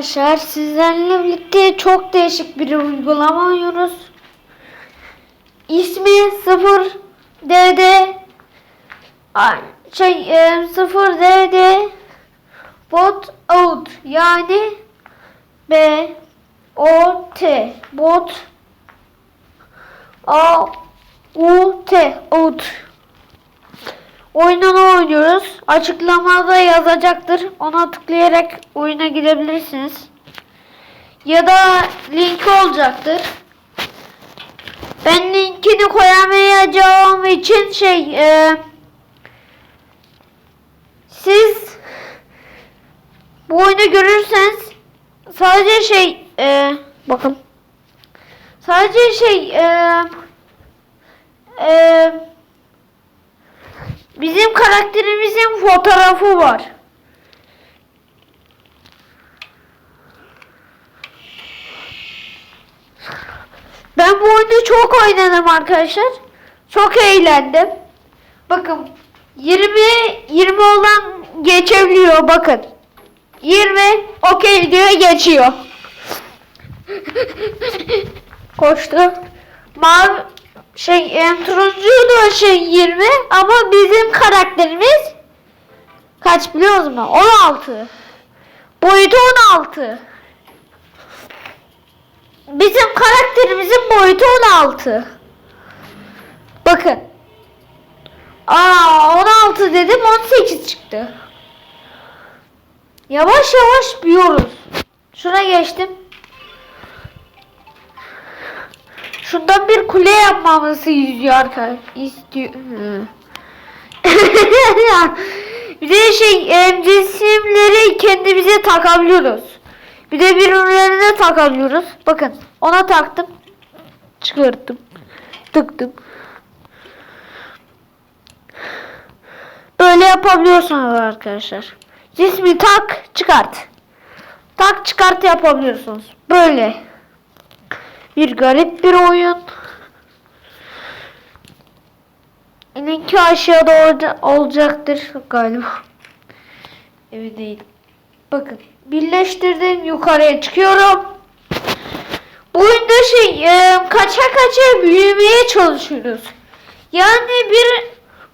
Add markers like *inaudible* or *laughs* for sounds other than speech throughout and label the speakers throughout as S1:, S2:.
S1: Arkadaşlar sizlerle birlikte çok değişik bir uygulama oynuyoruz. İsmi 0DD Ay, şey e, 0DD Bot Out yani B O T. Bot A U T Out Oyununu oynuyoruz. Açıklamada yazacaktır. Ona tıklayarak oyuna girebilirsiniz. Ya da linki olacaktır. Ben linkini koyamayacağım için şey e, siz bu oyunu görürseniz sadece şey e, bakın sadece şey e, e, Bizim karakterimizin fotoğrafı var. Ben bu oyunu çok oynadım arkadaşlar. Çok eğlendim. Bakın 20 20 olan geçebiliyor bakın. 20 okey diyor geçiyor. Koştu. Mavi şey turuncu da şey 20 ama bizim karakterimiz kaç biliyor musun? 16. Boyutu 16. Bizim karakterimizin boyutu 16. Bakın. Aa 16 dedim 18 çıktı. Yavaş yavaş büyüyoruz. Şuna geçtim. Şundan bir kule yapmamızı istiyor arkadaşlar. *laughs* Bir de şey em, cisimleri kendimize takabiliyoruz. Bir de birbirlerine takabiliyoruz. Bakın ona taktım. Çıkarttım. Tıktım. Böyle yapabiliyorsunuz arkadaşlar. Cismi tak çıkart. Tak çıkart yapabiliyorsunuz. Böyle. Bir garip bir oyun. Linki aşağıda orada olacaktır galiba. Emin değilim. Bakın birleştirdim yukarıya çıkıyorum. Bu oyunda şey e, kaça kaça büyümeye çalışıyoruz. Yani bir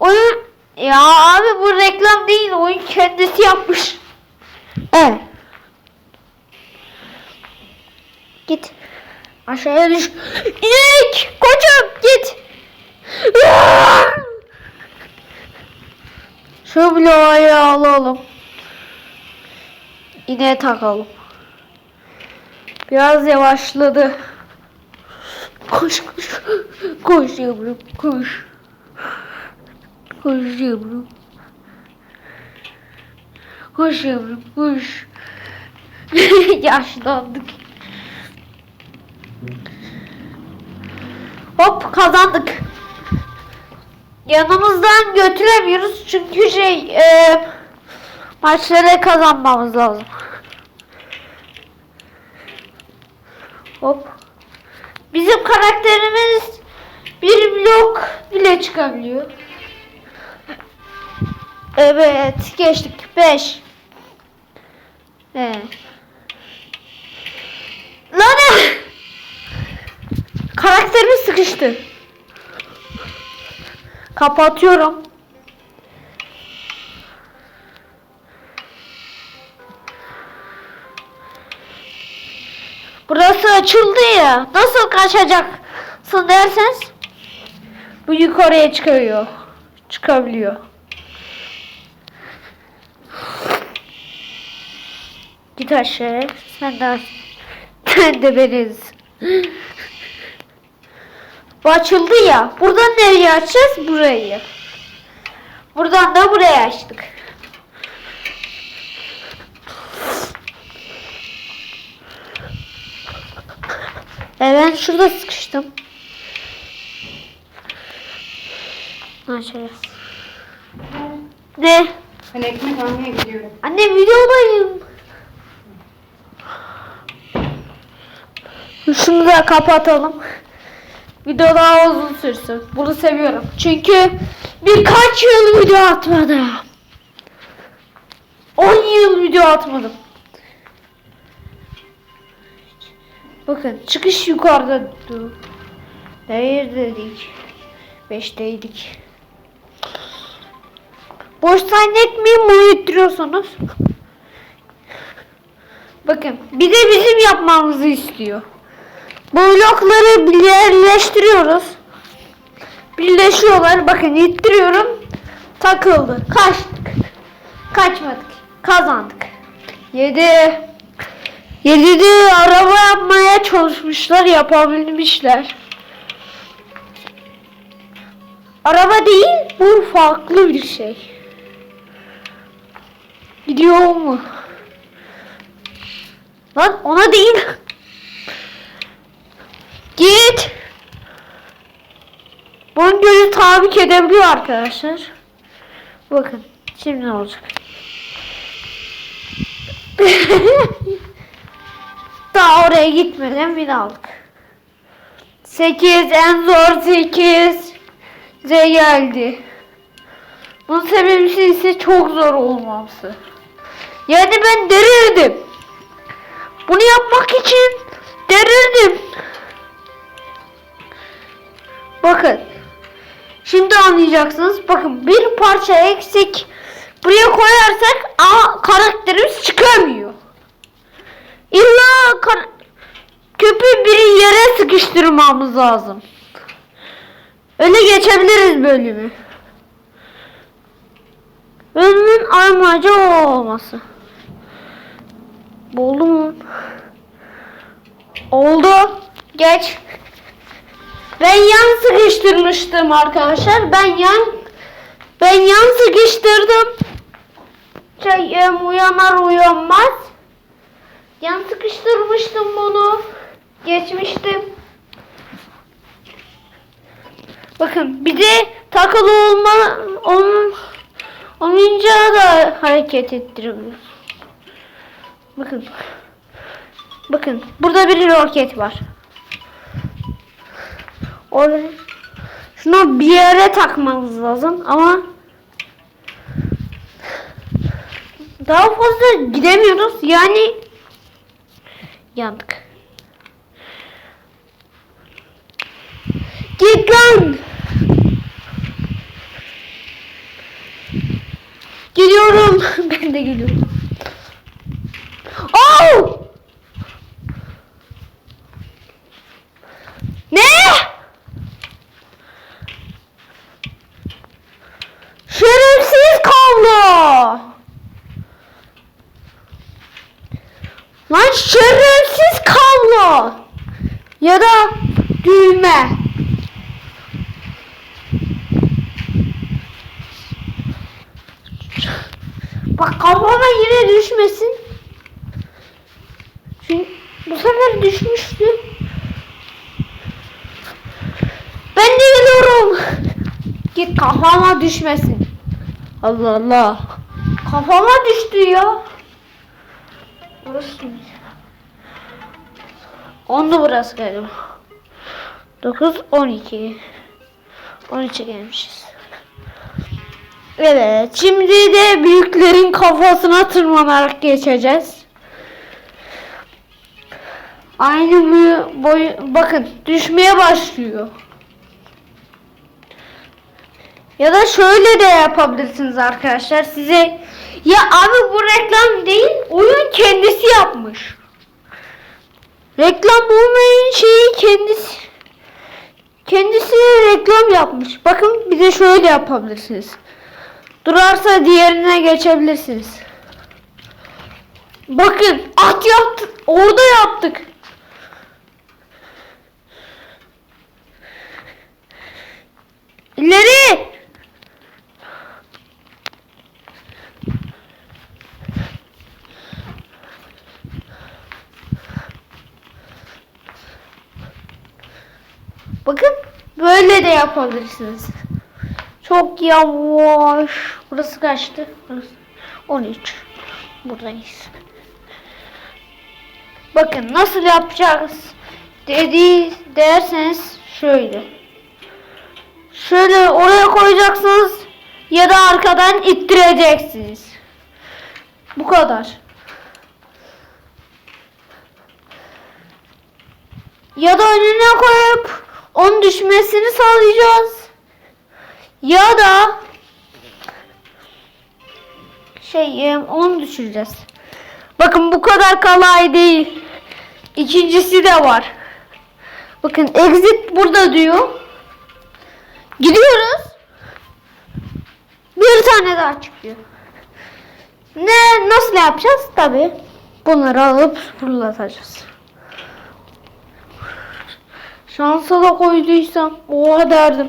S1: oyun ya abi bu reklam değil oyun kendisi yapmış. Evet. Git. Aşağıya düş. İnek! Koçum git. Şu bloğu alalım. İneğe takalım. Biraz yavaşladı. Koş koş. Koş yavrum koş. Koş yavrum. Koş yavrum koş. *laughs* Yaşlandık. Hop kazandık. Yanımızdan götüremiyoruz çünkü şey e, maçları kazanmamız lazım. Hop. Bizim karakterimiz bir blok bile çıkabiliyor. Evet geçtik. 5 Evet. Lan? Karakterimiz sıkıştı. Kapatıyorum. Burası açıldı ya. Nasıl kaçacaksın derseniz bu yukarıya çıkıyor. Çıkabiliyor. Git aşağıya. Sen de sen de beniz. Bu açıldı ya. Buradan nereye açacağız? Burayı. Buradan da buraya açtık. E ben şurada sıkıştım. Ha şöyle. Ne?
S2: Ben ekmek almaya gidiyorum.
S1: Anne videodayım. Şunu da kapatalım. Video daha uzun sürsün. Bunu seviyorum. Çünkü birkaç yıl video atmadım. 10 yıl video atmadım. Bakın çıkış yukarıda. dur. Hayır dedik. Beşteydik. Boş zannetmeyin bunu ittiriyorsunuz. Bakın bir de bizim yapmamızı istiyor. Blokları birleştiriyoruz. Birleşiyorlar. Bakın ittiriyorum. Takıldı. Kaçtık. Kaçmadık. Kazandık. 7 7'de araba yapmaya çalışmışlar. Yapabilmişler. Araba değil. Bu farklı bir şey. Gidiyor mu? Lan ona değil. Git. Bunun gözü tahrik edebiliyor arkadaşlar. Bakın şimdi ne olacak? *laughs* Daha oraya gitmeden bir aldık. 8 en zor 8 Z geldi. Bunun sebebi ise çok zor olması. Yani ben derirdim. Bunu yapmak için derirdim. Bakın. Şimdi anlayacaksınız. Bakın bir parça eksik buraya koyarsak ama karakterimiz çıkamıyor. İlla kar köpüğü bir yere sıkıştırmamız lazım. Öyle geçebiliriz bölümü. Bölümün amacı o olması. Oldu mu? Oldu. Geç. Ben yan sıkıştırmıştım arkadaşlar. Ben yan ben yan sıkıştırdım. Şey, uyanar uyanmaz. Yan sıkıştırmıştım bunu. Geçmiştim. Bakın bir de takılı olma onun olunca da hareket ettiriyoruz. Bakın. Bakın burada bir roket var. Oraya şunu bir yere takmamız lazım ama daha fazla gidemiyoruz. Yani yandık. Git lan. Geliyorum. ben de geliyorum. Oh! Ne? Şerefsiz kablo. Lan şerefsiz kablo. Ya da düğme. Bak kafama yine düşmesin. Çünkü bu sefer düşmüştü. Ben de geliyorum. Git kafama düşmesin. Allah Allah. Kafama düştü ya. Burası mı? Ondu burası galiba. 9, 12. 13'e gelmişiz. Evet, şimdi de büyüklerin kafasına tırmanarak geçeceğiz. Aynı boy bakın düşmeye başlıyor. Ya da şöyle de yapabilirsiniz arkadaşlar size. Ya abi bu reklam değil, oyun kendisi yapmış. Reklam olmayan şeyi kendisi kendisi reklam yapmış. Bakın bir de şöyle yapabilirsiniz. Durarsa diğerine geçebilirsiniz. Bakın at yaptık. Orada yaptık. İleri. Bakın böyle de yapabilirsiniz. Çok yavaş. Burası kaçtı? Burası 13. Buradayız. Bakın nasıl yapacağız dedi derseniz şöyle. Şöyle oraya koyacaksınız ya da arkadan ittireceksiniz. Bu kadar. Ya da önüne koyup onun düşmesini sağlayacağız. Ya da şey e, onu düşüreceğiz. Bakın bu kadar kolay değil. İkincisi de var. Bakın exit burada diyor. Gidiyoruz. Bir tane daha çıkıyor. Ne nasıl yapacağız? Tabi bunları alıp fırlatacağız. Şansa da koyduysam oha derdim.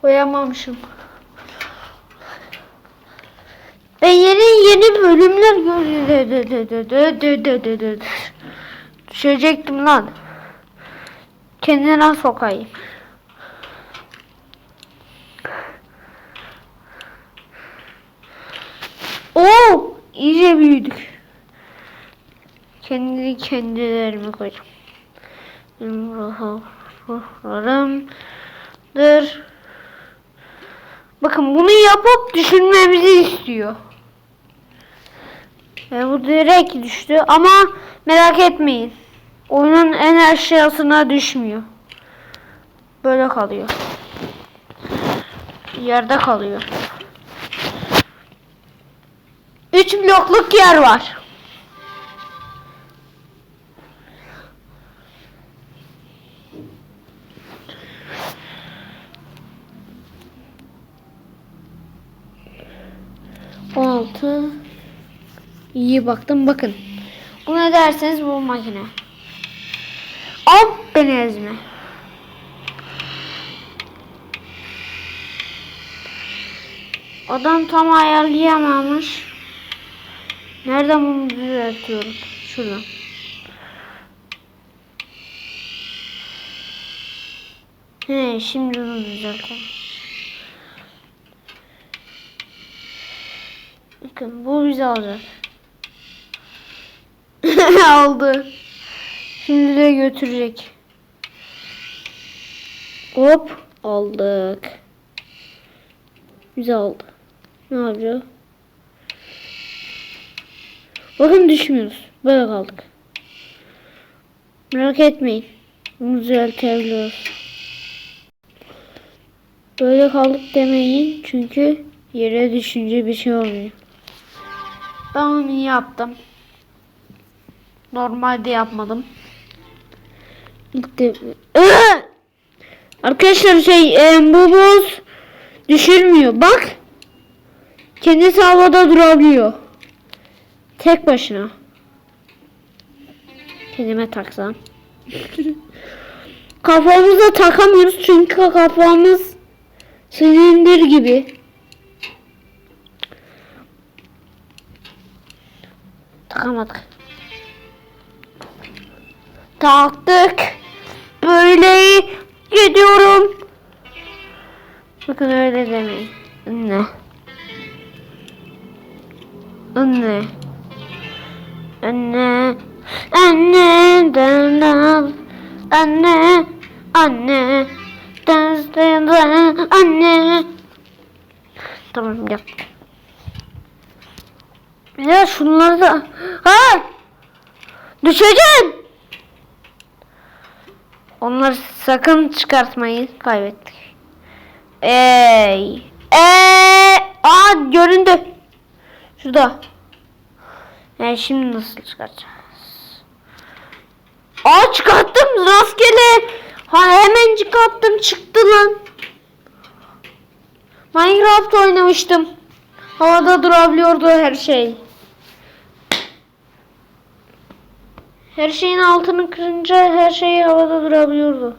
S1: Koyamamışım. Ben yeni yeni bölümler görüyorum. Düşecektim lan. Kendine sokayım. Oo, iyice büyüdük. Kendi kendilerimi koyacağım. Ruhlarımdır. Bakın bunu yapıp düşünmemizi istiyor. Ve bu direkt düştü ama merak etmeyin. Oyunun en aşağısına düşmüyor. Böyle kalıyor. Yerde kalıyor. 3 blokluk yer var. Altı. İyi baktım bakın. Bu ne derseniz bu makine. Al beni ezme. Adam tam ayarlayamamış. Nereden bunu düzeltiyorum? Şuradan. He, şimdi bunu düzeltelim. Bakın bu bizi alacak. *laughs* Aldı. Şimdi de götürecek. Hop aldık. Bizi aldı. Ne yapacağız? Bakın düşmüyoruz. Böyle kaldık. Merak etmeyin. Bunu düzeltebiliyoruz. Böyle kaldık demeyin. Çünkü yere düşünce bir şey olmuyor. Ben onu yaptım. Normalde yapmadım. Iı! Arkadaşlar şey e, bu boz düşürmüyor. Bak. Kendisi havada durabiliyor. Tek başına. Kendime taksam. *laughs* Kafamıza takamıyoruz çünkü kafamız silindir gibi. Takamadık. Taktık. Böyle gidiyorum. Bakın öyle demeyin. Anne. Anne. Anne. Anne. Dan dan. Anne. Anne. Dan. Anne. Tamam yap. Ya şunları da... Ha! Düşeceğim! Onları sakın çıkartmayın. Kaybettik. Ey! Ey! Aa göründü. Şurada. E şimdi nasıl çıkaracağız? Aa çıkarttım rastgele. Ha hemen çıkarttım çıktı lan. Minecraft oynamıştım. Havada durabiliyordu her şey. Her şeyin altını kırınca her şey havada durabiliyordu.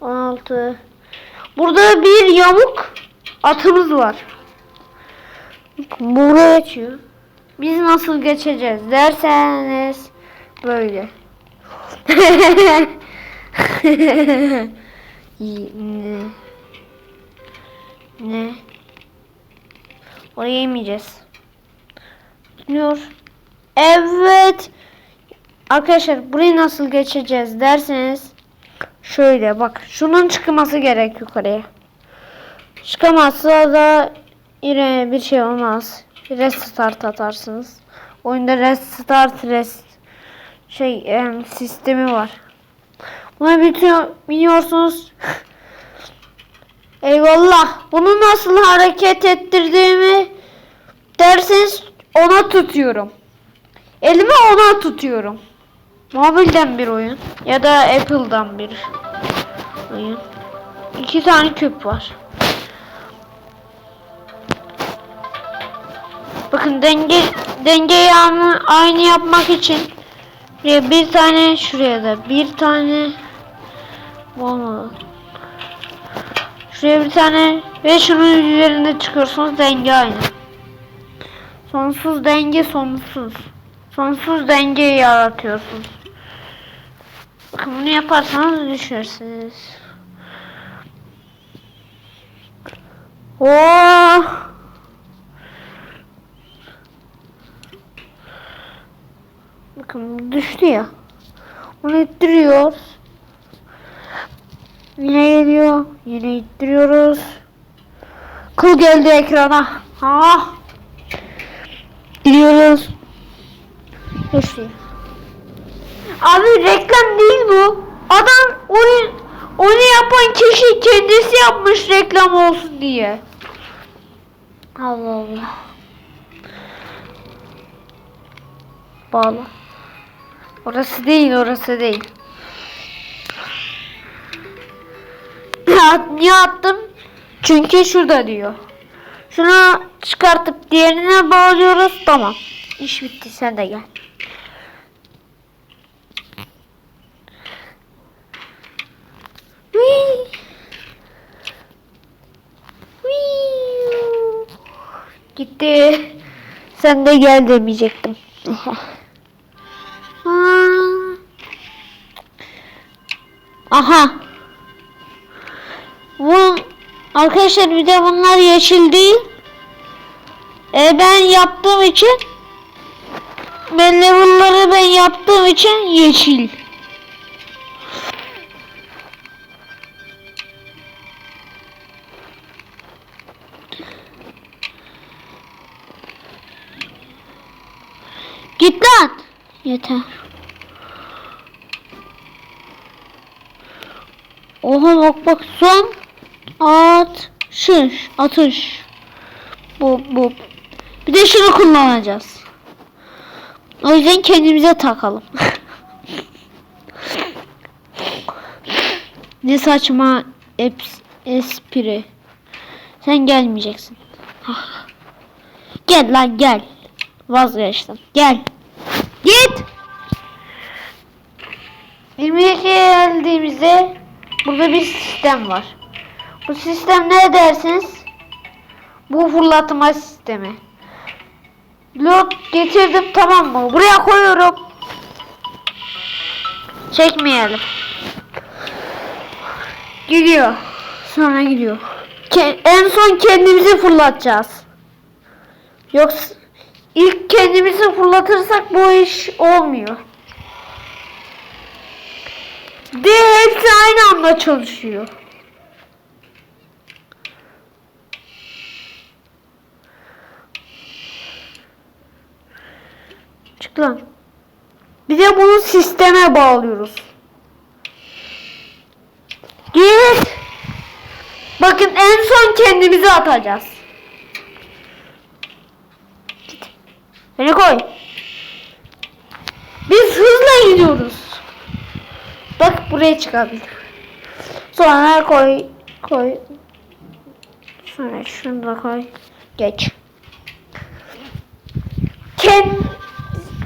S1: 16. Burada bir yamuk atımız var. Buraya geçiyor. Biz nasıl geçeceğiz derseniz böyle. *laughs* ne? Ne? Oraya yemeyeceğiz. Diyor. Evet. Arkadaşlar burayı nasıl geçeceğiz derseniz şöyle bak şunun çıkması gerek yukarıya. Çıkamazsa da yine bir şey olmaz. Restart atarsınız. Oyunda restart rest şey em, sistemi var. Buna bütün biliyorsunuz. *laughs* Eyvallah. Bunu nasıl hareket ettirdiğimi derseniz ona tutuyorum. Elimi ona tutuyorum. Mobilden bir oyun ya da Apple'dan bir oyun. İki tane küp var. Bakın denge dengeyi aynı, aynı yapmak için şuraya bir tane şuraya da bir tane olmadı. Şuraya bir tane ve şunun üzerinde çıkıyorsunuz denge aynı. Sonsuz denge sonsuz. Sonsuz denge yaratıyorsunuz. Bakın bunu yaparsanız düşersiniz. Oh! Bakın düştü ya. Bunu ittiriyoruz. Yine geliyor. Yine ittiriyoruz. Kıl geldi ekrana. Ha. Gidiyoruz. Düştü. Abi reklam değil bu. Adam onu onu yapan kişi kendisi yapmış reklam olsun diye. Allah Allah. Bağla. Orası değil, orası değil. Niye attım? Çünkü şurada diyor. Şunu çıkartıp diğerine bağlıyoruz. Tamam. İş bitti. Sen de gel. Gitti. Sen de gel demeyecektim. *laughs* Aha. Bu arkadaşlar bir de bunlar yeşil değil. E ben yaptığım için ben level'ları ben yaptığım için yeşil. Git lan. Yeter. Oha bak bak son atış atış. Bu bu. Bir de şunu kullanacağız. O yüzden kendimize takalım. *laughs* ne saçma eps, espri. Sen gelmeyeceksin. gel lan gel. Vazgeçtim. Gel. Git. 22'ye geldiğimizde burada bir sistem var. Bu sistem ne dersiniz? Bu fırlatma sistemi. Lot getirdim tamam mı? Buraya koyuyorum. Çekmeyelim. Gidiyor. Sonra gidiyor. Ke- en son kendimizi fırlatacağız. Yoksa ilk kendimizi fırlatırsak bu iş olmuyor. De hepsi aynı anda çalışıyor. Çık lan. Bir de bunu sisteme bağlıyoruz. Git. Bakın en son kendimizi atacağız. Git. Beni koy. Biz hızla gidiyoruz. Bak buraya çıkabilir. Sonra koy. Koy. Sonra şunu da koy. Geç. Kendi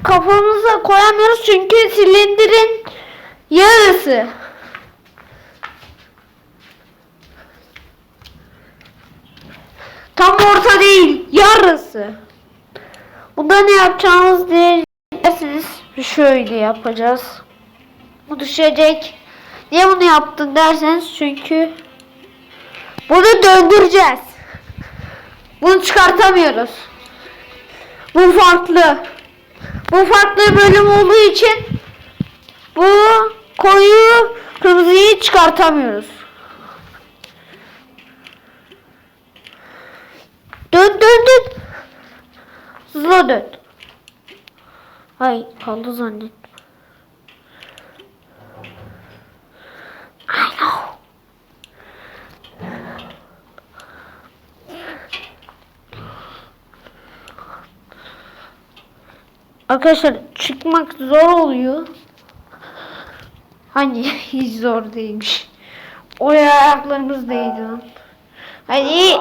S1: kafamıza koyamıyoruz çünkü silindirin yarısı. Tam orta değil, yarısı. Bunda ne yapacağımız dersiniz. Şöyle yapacağız. Bu düşecek. Niye bunu yaptın derseniz çünkü bunu döndüreceğiz. Bunu çıkartamıyoruz. Bu farklı. Bu farklı bölüm olduğu için bu koyu kırmızıyı çıkartamıyoruz. Dön dön dön. Hızlı dön. Ay kaldı zannet. Arkadaşlar çıkmak zor oluyor. Hani *laughs* hiç zor değilmiş. Oraya ayaklarımız değdi lan. Hani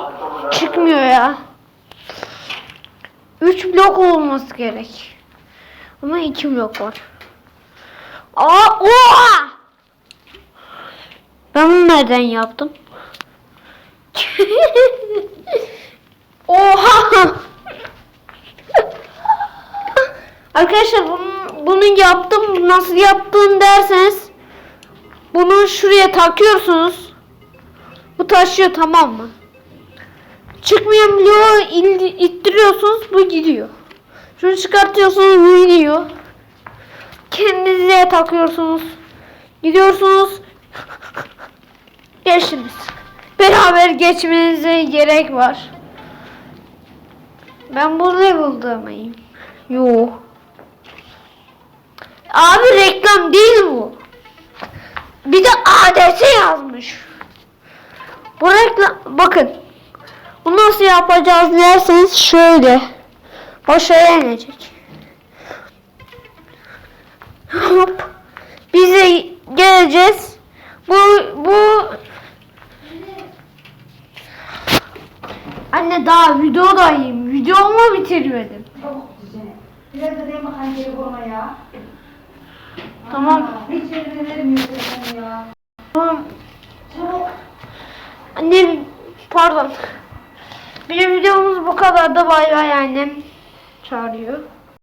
S1: çıkmıyor ya. 3 blok olması gerek. Ama 2 blok var. Aa, oha! Ben bunu nereden yaptım? *laughs* oha! Arkadaşlar bunu, bunu yaptım. Nasıl yaptım derseniz bunu şuraya takıyorsunuz. Bu taşıyor tamam mı? Çıkmayan bloğu ittiriyorsunuz bu gidiyor. Şunu çıkartıyorsunuz bu gidiyor. Kendinize takıyorsunuz. Gidiyorsunuz. Geçtiniz. Beraber geçmenize gerek var. Ben bu level'da mıyım? Abi reklam değil bu. Bir de ADS yazmış. Bu reklam bakın. Bu nasıl yapacağız derseniz şöyle. Başa inecek. Hop. Bize geleceğiz. Bu bu Anne daha videodayım. Videomu bitirmedim.
S2: Çabuk düzene. Biraz da geri vurma ya.
S1: Tamam.
S2: Hiç sen ya.
S1: Tamam.
S2: Çabuk.
S1: Anne pardon. Bir videomuz bu kadar da bay bay annem çağırıyor.